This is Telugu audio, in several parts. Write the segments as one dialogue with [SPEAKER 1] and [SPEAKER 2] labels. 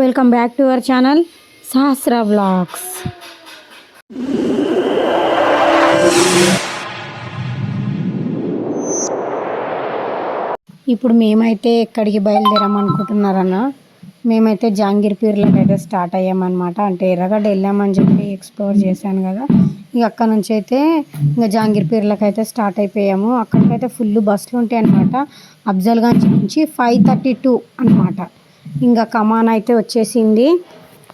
[SPEAKER 1] Welcome back to our channel Sahasra blogs ఇప్పుడు మేమైతే ఎక్కడికి బయలుదేరామనుకుంటున్నారన్న మేమైతే జాంగీర్ పీర్లకు అయితే స్టార్ట్ అయ్యామన్నమాట. అంటే ఎర్రగడ్డ వెళ్ళామని చెప్పి ఎక్స్ప్లోర్ చేశాను కదా. ఇక అక్కడ నుంచి అయితే ఇంకా జాంగీర్ పీర్లకు అయితే స్టార్ట్ అయిపోయాము. అక్కడికైతే ఫుల్ బస్సులు ఉంటాయి అనమాట అఫ్జల్గంజ్ నుంచి ఫైవ్ థర్టీ టూ అనమాట ఇంకా కమాన్ అయితే వచ్చేసింది.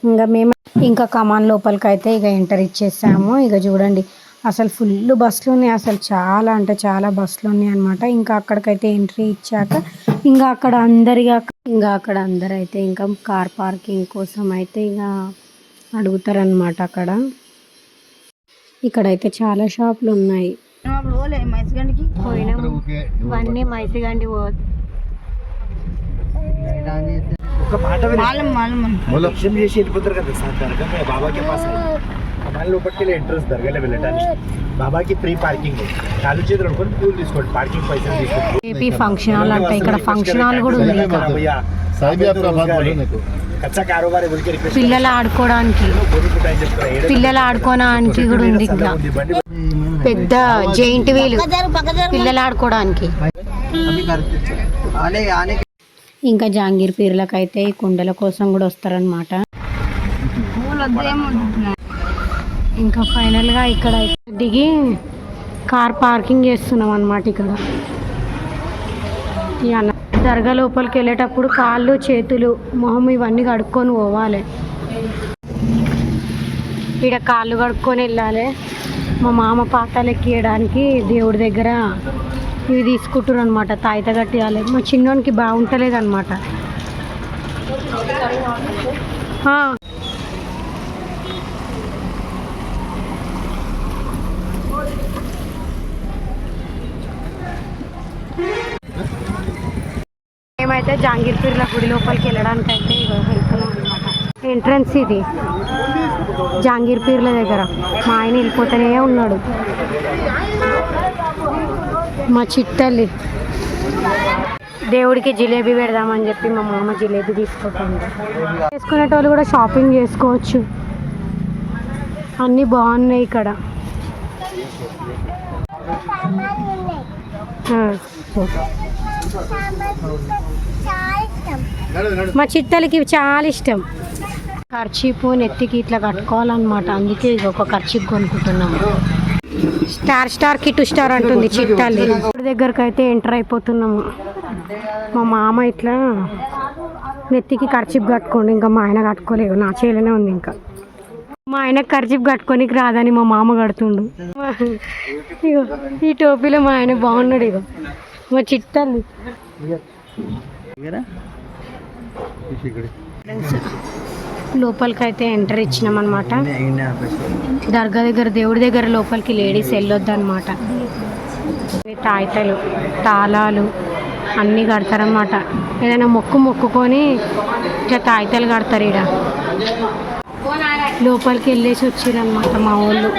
[SPEAKER 1] ఇంకా మేము ఇంకా కమాన్ లోపలికి అయితే ఇక ఎంటర్ ఇచ్చేసాము. ఇక చూడండి అసలు ఫుల్ బస్సులు ఉన్నాయి. అసలు చాలా అంటే చాలా బస్సులు ఉన్నాయి అనమాట ఇంకా అక్కడికైతే ఎంట్రీ ఇచ్చాక ఇంకా అక్కడ అందరిగా ఇంకా అక్కడ అందరు అయితే ఇంకా కార్ పార్కింగ్ కోసం అయితే ఇక అడుగుతారనమాట అక్కడ. ఇక్కడైతే చాలా షాపులు ఉన్నాయి. పోయినాం. ఇవన్నీ మైసిగండి
[SPEAKER 2] ఒక్క మాట లక్ష్యం చేసి వెళ్ళిపోతారు కదా సార్ దర్గా బాబాకి పాస్ లోపలికి వెళ్ళడానికి బాబాకి ఫ్రీ పార్కింగ్ కాలు చేతులు పూలు తీసుకోండి. పార్కింగ్ పైసలు తీసుకోండి.
[SPEAKER 1] ఫంక్షన్ హాల్ అంటే ఇక్కడ ఫంక్షన్ హాల్ కూడా ఉంది. పిల్లలు ఆడుకోవడానికి. పిల్లలు ఆడుకోవడానికి కూడా ఉంది ఇంకా పెద్ద జైంట్ వీలు. పిల్లలు ఆడుకోవడానికి. ఇంకా జాంగీర్ పీర్లకు అయితే ఈ కుండల కోసం కూడా వస్తారనమాట ఇంకా ఫైనల్గా ఇక్కడ దిగి కార్ పార్కింగ్ చేస్తున్నాం అనమాట ఇక్కడ. ఈ అన్న దర్గా లోపలికి వెళ్ళేటప్పుడు కాళ్ళు చేతులు మొహం ఇవన్నీ కడుక్కొని పోవాలి. ఇక్కడ కాళ్ళు కడుక్కొని వెళ్ళాలి. మా మామ పాతాలు ఎక్కియడానికి దేవుడి దగ్గర ఇవి తీసుకుంటారు అనమాట తాయిత కట్టియాలి. మా చిన్నోనికి బాగుంటలేదు అనమాట మేమైతే జాంగీర్పీర్ల గుడి లోపలికి వెళ్ళడానికి అయితే వెళ్తున్నాం. ఎంట్రన్స్ ఇది. జాంగీర్ పీర్ల దగ్గర. మా ఆయన వెళ్ళిపోతూనే ఉన్నాడు. మా చిట్టల్లి. దేవుడికి జిలేబీ పెడదామని చెప్పి మా మామ జిలేబీ తీసుకుంటుంది చేసుకునేటోళ్ళు కూడా షాపింగ్ చేసుకోవచ్చు. అన్నీ బాగున్నాయి ఇక్కడ. మా చిట్టలకి చాలా ఇష్టం. ఖర్చీపు నెత్తికి ఇట్లా కట్టుకోవాలన్నమాట. అందుకే ఇది ఒక ఖర్చీపు కొనుక్కుంటున్నాము స్టార్ స్టార్కి టూ స్టార్ అంటుంది చిట్టాలి. దగ్గరకు అయితే ఎంటర్ అయిపోతున్నాము. మా మామ ఇట్లా నెత్తికి ఖర్చీపు కట్టుకోండి ఇంకా మా ఆయన కట్టుకోలేదు. నా చేతిలోనే ఉంది ఇంకా. మా ఆయన ఖర్చీపు కట్టుకోనికి రాదని మా మామ కడుతుండు. ఇగో ఈ టోపీలో మా ఆయన బాగున్నాడు ఇగో. మా చిట్టాలి. లోపలికి అయితే ఎంటర్ ఇచ్చినాం అనమాట దర్గా దగ్గర దేవుడి దగ్గర లోపలికి లేడీస్ వెళ్ళొద్దు అనమాట తాయితలు తాళాలు అన్నీ కడతారనమాట ఏదైనా మొక్కు మొక్కుకొని ఇట్లా తాయితలు కడతారు ఈడ. లోపలికి వెళ్ళేసి వచ్చిరనమాట మా వాళ్ళు.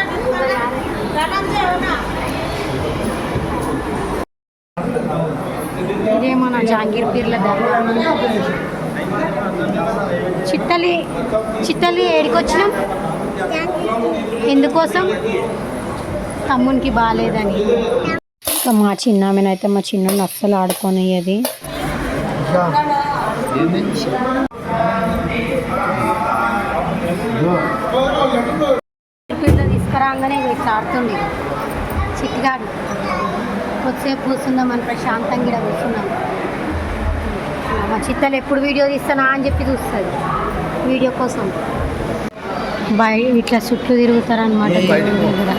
[SPEAKER 1] ఇదే మన జాంగీర్ పీర్ల దర్గా. చిట్టలి చిట్టలి ఏడికొచ్చినాం? ఎందుకోసం? తమ్మునికి బాగాలేదని ఇంకా మా చిన్నామెనైతే మా చిన్న అస్సలు ఆడుకోనియ్యది. పిల్ల తీసుకురాగానే ఇట్లా ఆడుతుంది. చిట్టిగాడు. కొద్దిసేపు కూర్చుందామని ప్రశాంతంగా కూర్చున్నాం. మా చిత్తలు ఎప్పుడు వీడియో తీస్తానా అని చెప్పి చూస్తుంది వీడియో కోసం. బయట ఇట్లా చుట్టూ తిరుగుతారనమాట కూడా.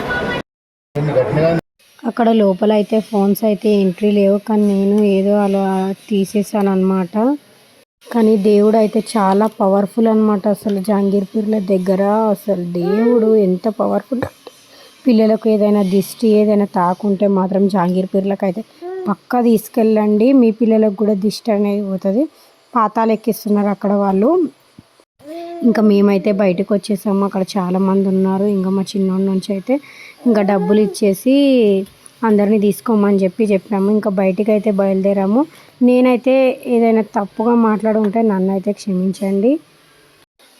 [SPEAKER 1] అక్కడ లోపల అయితే ఫోన్స్ అయితే ఎంట్రీ లేవు కానీ నేను ఏదో అలా తీసేసాను అనమాట కానీ దేవుడు అయితే చాలా పవర్ఫుల్ అనమాట అసలు. జాంగీర్పూర్ల దగ్గర అసలు దేవుడు ఎంత పవర్ఫుల్ పిల్లలకు ఏదైనా దిష్టి ఏదైనా తాకుంటే మాత్రం జాంగీర్పూర్లకు అయితే పక్కా తీసుకెళ్ళండి. మీ పిల్లలకు కూడా దిష్టి అనేది పోతుంది. పాతాలు ఎక్కిస్తున్నారు అక్కడ వాళ్ళు. ఇంకా మేమైతే బయటకు వచ్చేసాము. అక్కడ చాలామంది ఉన్నారు. ఇంకా మా చిన్నోడి నుంచి అయితే ఇంకా డబ్బులు ఇచ్చేసి అందరినీ తీసుకోమని చెప్పి చెప్పాము ఇంకా బయటికి అయితే బయలుదేరాము. నేనైతే ఏదైనా తప్పుగా మాట్లాడుంటే నన్ను అయితే క్షమించండి.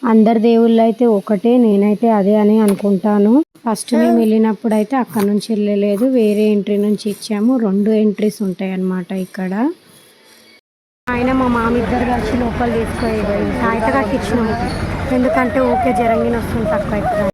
[SPEAKER 1] అందరి దేవుళ్ళు అయితే ఒకటే. నేనైతే అదే అని అనుకుంటాను. ఫస్ట్ మేము వెళ్ళినప్పుడు అయితే అక్కడ నుంచి వెళ్ళలేదు. వేరే ఎంట్రీ నుంచి ఇచ్చాము. రెండు ఎంట్రీస్ ఉంటాయి అన్నమాట ఇక్కడ. ఆయన మా మామిద్దరు కలిసి లోపల తీసుకొని సాయిత కట్టించినాము ఎందుకంటే ఓకే జరంగిన వస్తుంది తక్కువ అవుతుంది